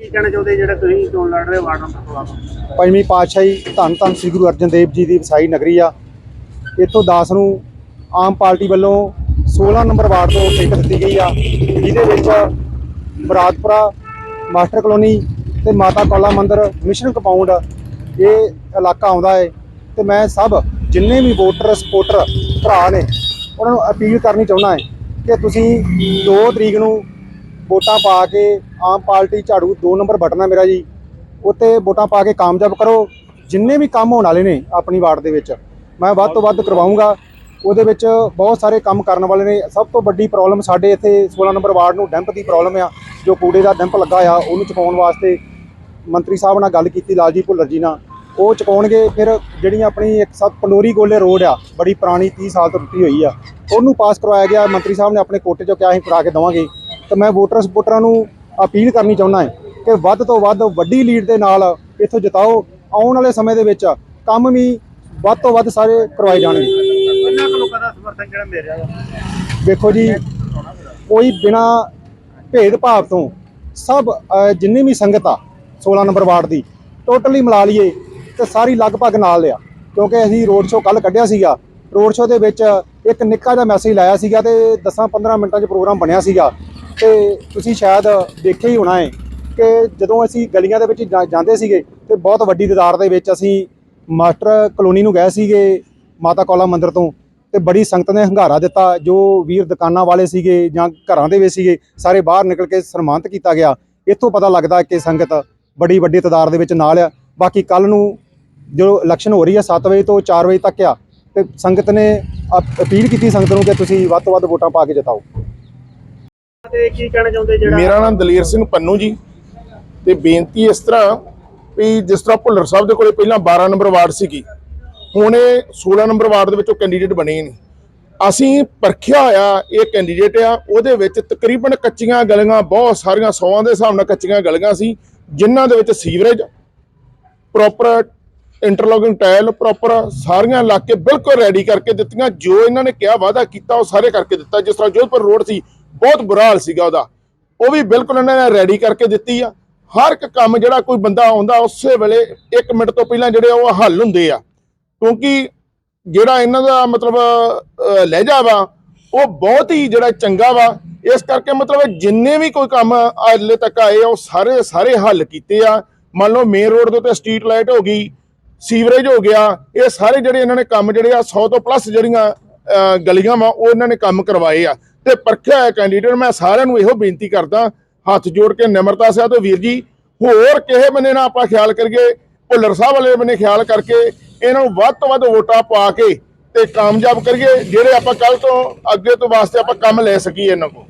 ਕੀ ਕਹਿਣਾ ਚਾਹੁੰਦੇ ਜਿਹੜਾ ਤੁਸੀਂ ਚੋਣ ਲੜ ਰਹੇ ਹੋ ਵਾਰਡ ਨੰਬਰ 16 ਪੰਜਵੀਂ ਪਾਤਸ਼ਾਹੀ ਧੰਨ ਧੰਨ ਸ੍ਰੀ ਗੁਰੂ ਅਰਜਨ ਦੇਵ ਜੀ ਦੀ ਵਸਾਈ ਨਗਰੀ ਆ। ਇੱਥੋਂ ਦਾਸ ਨੂੰ ਆਮ ਪਾਰਟੀ ਵੱਲੋਂ 16 ਨੰਬਰ ਵਾਰਡ ਤੋਂ ਟਿਕਟ ਦਿੱਤੀ ਗਈ ਆ। ਜਿਹਦੇ ਵਿੱਚ ਬਰਾਤਪੁਰਾ ਮਾਸਟਰ ਕਲੋਨੀ ਤੇ ਮਾਤਾ ਕੌਲਾ ਮੰਦਿਰ, ਮਿਸ਼ਨ ਕੰਪਾਊਂਡ ਇਹ ਇਲਾਕਾ ਆਉਂਦਾ ਹੈ ਤੇ ਮੈਂ ਸਭ ਜਿੰਨੇ ਵੀ ਵੋਟਰ ਸਪੋਰਟਰ ਭਰਾ ਨੇ, ਉਹਨਾਂ ਨੂੰ ਅਪੀਲ ਕਰਨੀ ਚਾਹੁੰਦਾ ਹੈ ਕਿ ਤੁਸੀਂ 2 ਤਰੀਕ ਨੂੰ ਵੋਟਾਂ ਪਾ ਕੇ ਆਮ ਪਾਰਟੀ ਝਾੜੂ 2 ਨੰਬਰ ਬਟਨ ਹੈ ਮੇਰਾ ਜੀ। ਉੱਤੇ ਵੋਟਾਂ ਪਾ ਕੇ ਕਾਮਯਾਬ ਕਰੋ। ਜਿੰਨੇ ਵੀ ਕੰਮ ਹੋਣ ਵਾਲੇ ਨੇ ਆਪਣੀ ਵਾਰਡ ਦੇ ਵਿੱਚ, ਮੈਂ ਵੱਧ ਤੋਂ ਵੱਧ ਕਰਵਾਉਂਗਾ। ਉਹਦੇ ਵਿੱਚ ਬਹੁਤ ਸਾਰੇ ਕੰਮ ਕਰਨ ਵਾਲੇ ਨੇ। ਸਭ ਤੋਂ ਵੱਡੀ ਪ੍ਰੋਬਲਮ ਸਾਡੇ ਇੱਥੇ 16 ਨੰਬਰ ਵਾਰਡ ਨੂੰ ਡੈਂਪ ਦੀ ਪ੍ਰੋਬਲਮ ਆ। ਜੋ ਕੂੜੇ ਦਾ ਡੈਂਪ ਲੱਗਾ ਆ, ਉਹਨੂੰ ਚੁਕਾਉਣ ਵਾਸਤੇ ਮੰਤਰੀ ਸਾਹਿਬ ਨਾਲ ਗੱਲ ਕੀਤੀ, ਲਾਲਜੀ ਭੁੱਲਰ ਜੀ ਨਾਲ। ਉਹ ਚੁਕਾਉਣਗੇ। ਫਿਰ ਜਿਹੜੀਆਂ ਆਪਣੀ ਇੱਕ ਸਭ ਪੰਡੋਰੀ ਗੋਲੇ ਰੋਡ ਆ, ਬੜੀ ਪੁਰਾਣੀ 30 ਸਾਲ ਤੋਂ ਟੁੱਟੀ ਹੋਈ ਆ, ਉਹਨੂੰ ਪਾਸ ਕਰਵਾਇਆ ਗਿਆ। ਮੰਤਰੀ ਸਾਹਿਬ ਨੇ ਆਪਣੇ ਕੋਟੇ 'ਚੋਂ ਕਿਹਾ ਅਸੀਂ ਕਰਾ ਕੇ ਦੇਵਾਂਗੇ। ਤੇ ਮੈਂ ਵੋਟਰ ਸਪੋਰਟਰਾਂ ਨੂੰ ਅਪੀਲ ਕਰਨੀ ਚਾਹੁੰਦਾ ਹਾਂ ਕਿ ਵੱਧ ਤੋਂ ਵੱਧ ਵੱਡੀ ਲੀਡ ਦੇ ਨਾਲ ਇੱਥੋਂ ਜਿਤਾਓ ਆਉਣ ਵਾਲੇ ਸਮੇਂ ਦੇ ਵਿੱਚ ਕੰਮ ਵੀ ਵੱਧ ਤੋਂ ਵੱਧ ਸਾਰੇ ਕਰਵਾਏ ਜਾਣਗੇ। ਕਿੰਨਾ ਕੁ ਲੋਕਾਂ ਦਾ ਸਮਰਥਨ ਜਿਹੜਾ ਮਿਲ ਰਿਹਾ ਵਾ? ਵੇਖੋ ਜੀ ਕੋਈ ਬਿਨਾ ਭੇਦਭਾਵ ਤੋਂ ਸਭ ਜਿੰਨੀ ਵੀ ਸੰਗਤ ਆ 16 ਨੰਬਰ ਵਾਰਡ ਦੀ ਟੋਟਲੀ ਮਿਲਾ ਲਈਏ ਤੇ ਸਾਰੀ ਲਗਭਗ ਨਾਲ ਲਿਆ ਕਿਉਂਕਿ ਅਸੀਂ ਰੋਡ ਸ਼ੋਅ ਕੱਲ ਕੱਢਿਆ ਸੀਗਾ। ਰੋਡ ਸ਼ੋਅ ਦੇ ਵਿੱਚ ਇੱਕ ਨਿੱਕਾ ਜਿਹਾ ਮੈਸੇਜ ਲਾਇਆ ਸੀਗਾ ਤੇ 10-15 ਮਿੰਟਾਂ 'ਚ ਪ੍ਰੋਗਰਾਮ ਬਣਿਆ ਸੀਗਾ। ਤੇ ਤੁਸੀਂ ਸ਼ਾਇਦ ਦੇਖਿਆ ਹੀ ਹੋਣਾ ਹੈ ਕਿ ਜਦੋਂ ਅਸੀਂ ਗਲੀਆਂ ਦੇ ਵਿੱਚ ਜਾ- ਜਾਂਦੇ ਸੀਗੇ ਤੇ ਬਹੁਤ ਵੱਡੀ ਤਾਦਾਦ ਦੇ ਵਿੱਚ ਅਸੀਂ ਮਾਸਟਰ ਕਲੋਨੀ ਨੂੰ ਗਏ ਸੀਗੇ ਮਾਤਾ ਕੌਲਾ ਮੰਦਿਰ ਤੋਂ ਤੇ ਬੜੀ ਸੰਗਤ ਨੇ ਹੰਗਾਰਾ ਦਿੱਤਾ, ਜੋ ਵੀਰ ਦੁਕਾਨਾਂ ਵਾਲੇ ਸੀਗੇ ਜਾਂ ਘਰਾਂ ਦੇ ਵਿੱਚ ਸੀਗੇ, ਸਾਰੇ ਬਾਹਰ ਨਿਕਲ ਕੇ ਸਨਮਾਨਿਤ ਕੀਤਾ ਗਿਆ। ਇੱਥੋਂ ਪਤਾ ਲੱਗਦਾ ਕਿ ਸੰਗਤ ਬੜੀ ਵੱਡੀ ਤਾਦਾਦ ਦੇ ਵਿੱਚ ਨਾਲ ਆ। ਬਾਕੀ ਕੱਲ ਨੂੰ ਜੋ ਇਲੈਕਸ਼ਨ ਹੋ ਰਹੀ ਹੈ 7 ਵਜੇ ਤੋਂ 4 ਵਜੇ ਤੱਕ ਆ। ਤੇ ਸੰਗਤ ਨੇ ਅਪ- ਅਪੀਲ ਕੀਤੀ ਸੰਗਤ ਨੂੰ ਕਿ ਤੁਸੀਂ ਵੱਧ ਤੋਂ ਵੱਧ ਵੋਟਾਂ ਪਾ ਕੇ ਜਿਤਾਓ। ਤੇ ਕੀ ਕਹਿਣਾ ਚਾਹੁੰਦੇ ਜਿਹੜਾ ਮੇਰਾ ਨਾਮ ਦਲੇਰ ਸਿੰਘ ਪੰਨੂ ਜੀ। ਤੇ ਬੇਨਤੀ ਇਸ ਤਰ੍ਹਾਂ ਵੀ ਜਿਸ ਤਰ੍ਹਾਂ ਭੁੱਲਰ ਸਾਹਿਬ ਦੇ ਕੋਲੇ ਪਹਿਲਾਂ 12 ਨੰਬਰ ਵਾਰਡ ਸੀਗੀ, ਹੁਣ ਇਹ 16 ਨੰਬਰ ਵਾਰਡ ਦੇ ਵਿੱਚੋਂ ਕੈਂਡੀਡੇਟ ਬਣੇ ਨੇ ਅਸੀਂ ਪਰਖਿਆ ਹੋਇਆ ਇਹ ਕੈਂਡੀਡੇਟ ਆ, ਉਹਦੇ ਵਿੱਚ ਤਕਰੀਬਨ ਕੱਚੀਆਂ ਗਲੀਆਂ, ਬਹੁਤ ਸਾਰੀਆਂ ਸੌਆਂ ਦੇ ਹਿਸਾਬ ਨਾਲ ਕੱਚੀਆਂ ਗਲੀਆਂ ਸੀ, ਜਿਨ੍ਹਾਂ ਦੇ ਵਿੱਚ sewerage proper interlocking tile proper ਸਾਰੀਆਂ ਲਾ ਕੇ ਬਿਲਕੁਲ ਰੈਡੀ ਕਰਕੇ ਦਿੱਤੀਆਂ, ਜੋ ਇਹਨਾਂ ਨੇ ਕਿਹਾ ਵਾਅਦਾ ਕੀਤਾ, ਉਹ ਸਾਰੇ ਕਰਕੇ ਦਿੱਤਾ, ਜਿਸ ਤਰ੍ਹਾਂ ਜੋਧਪੁਰ ਰੋਡ ਸੀ ਬਹੁਤ ਬੁਰਾ ਹਾਲ ਸੀਗਾ ਉਹਦਾ। ਉਹ ਵੀ ਬਿਲਕੁਲ ਇਹਨਾਂ ਨੇ ਰੈਡੀ ਕਰਕੇ ਦਿੱਤੀ ਆ। ਹਰ ਇੱਕ ਕੰਮ ਜਿਹੜਾ ਕੋਈ ਬੰਦਾ ਆਉਂਦਾ ਉਸੇ ਵੇਲੇ 1 ਮਿੰਟ ਤੋਂ ਪਹਿਲਾਂ ਜਿਹੜੇ ਉਹ ਹੱਲ ਹੁੰਦੇ ਆ। ਕਿਉਂਕਿ ਜਿਹੜਾ ਇਹਨਾਂ ਦਾ ਮਤਲਬ ਲਹਿਜਾ ਵਾ ਉਹ ਬਹੁਤ ਹੀ ਜਿਹੜਾ ਚੰਗਾ ਵਾ। ਇਸ ਕਰਕੇ ਮਤਲਬ ਜਿੰਨੇ ਵੀ ਕੋਈ ਕੰਮ ਹਲੇ ਤੱਕ ਆਏ ਆ ਉਹ ਸਾਰੇ ਸਾਰੇ ਹੱਲ ਕੀਤੇ ਆ। ਮੰਨ ਲਓ ਮੇਨ ਰੋਡ ਦੇ ਉੱਤੇ ਸਟਰੀਟ ਲਾਈਟ ਹੋ ਗਈ ਸੀਵਰੇਜ ਹੋ ਗਿਆ ਇਹ ਸਾਰੇ ਜਿਹੜੇ ਇਹਨਾਂ ਨੇ ਕੰਮ ਜਿਹੜੇ ਆ 100 ਤੋਂ ਪਲੱਸ ਜਿਹੜੀਆਂ ਅਹ, ਗਲੀਆਂ ਵਾ ਉਹ ਇਹਨਾਂ ਨੇ ਕੰਮ ਕਰਵਾਏ ਆ। ਤੇ ਪਰਖਿਆ ਹੋਇਆ ਕੈਂਡੀਡੇਟ ਮੈਂ ਸਾਰਿਆਂ ਨੂੰ ਇਹੋ ਬੇਨਤੀ ਕਰਦਾ, ਹੱਥ ਜੋੜ ਕੇ ਨਿਮਰਤਾ ਸਾਹਿਬ ਤੋਂ ਵੀਰ ਜੀ। ਹੋਰ ਕਿਸੇ ਬੰਨੇ ਨਾ ਆਪਾਂ ਖਿਆਲ ਕਰੀਏ, ਭੁੱਲਰ ਸਾਹਿਬ ਵਾਲੇ ਬੰਨੇ ਖਿਆਲ ਕਰਕੇ ਇਹਨਾਂ ਨੂੰ ਵੱਧ ਤੋਂ ਵੱਧ ਵੋਟਾਂ ਪਾ ਕੇ ਤੇ ਕਾਮਯਾਬ ਕਰੀਏ, ਜਿਹੜੇ ਆਪਾਂ ਕੱਲ ਤੋਂ ਅੱਗੇ ਤੋਂ ਵਾਸਤੇ ਆਪਾਂ ਕੰਮ ਲੈ ਸਕੀਏ ਇਹਨਾਂ ਕੋਲ।